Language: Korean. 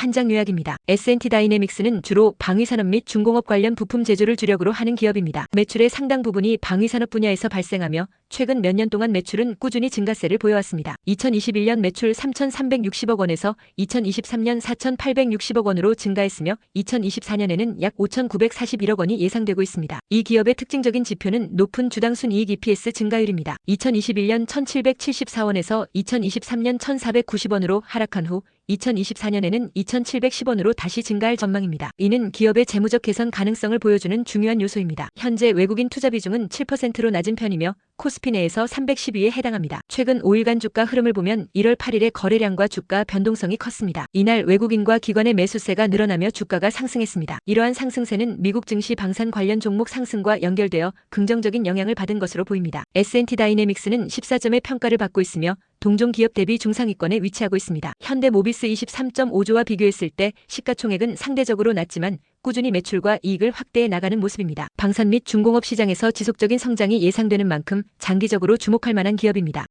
한장 요약입니다. S&T 다이내믹스는 주로 방위산업 및 중공업 관련 부품 제조를 주력으로 하는 기업입니다. 매출의 상당 부분이 방위산업 분야에서 발생하며 최근 몇 년 동안 매출은 꾸준히 증가세를 보여왔습니다. 2021년 매출 3,360억 원에서 2023년 4,860억 원으로 증가했으며 2024년에는 약 5,941억 원이 예상되고 있습니다. 이 기업의 특징적인 지표는 높은 주당 순이익 EPS 증가율입니다. 2021년 1,774원에서 2023년 1,490원으로 하락한 후 2024년에는 2,710원으로 다시 증가할 전망입니다. 이는 기업의 재무적 개선 가능성을 보여주는 중요한 요소입니다. 현재 외국인 투자 비중은 7%로 낮은 편이며 코스피 내에서 310위에 해당합니다. 최근 5일간 주가 흐름을 보면 1월 8일의 거래량과 주가 변동성이 컸습니다. 이날 외국인과 기관의 매수세가 늘어나며 주가가 상승했습니다. 이러한 상승세는 미국 증시 방산 관련 종목 상승과 연결되어 긍정적인 영향을 받은 것으로 보입니다. S&T 다이내믹스는 14점의 평가를 받고 있으며 동종 기업 대비 중상위권에 위치하고 있습니다. 현대 모비스 23.5조와 비교했을 때 시가총액은 상대적으로 낮지만 꾸준히 매출과 이익을 확대해 나가는 모습입니다. 방산 및 중공업 시장에서 지속적인 성장이 예상되는 만큼 장기적으로 주목할 만한 기업입니다.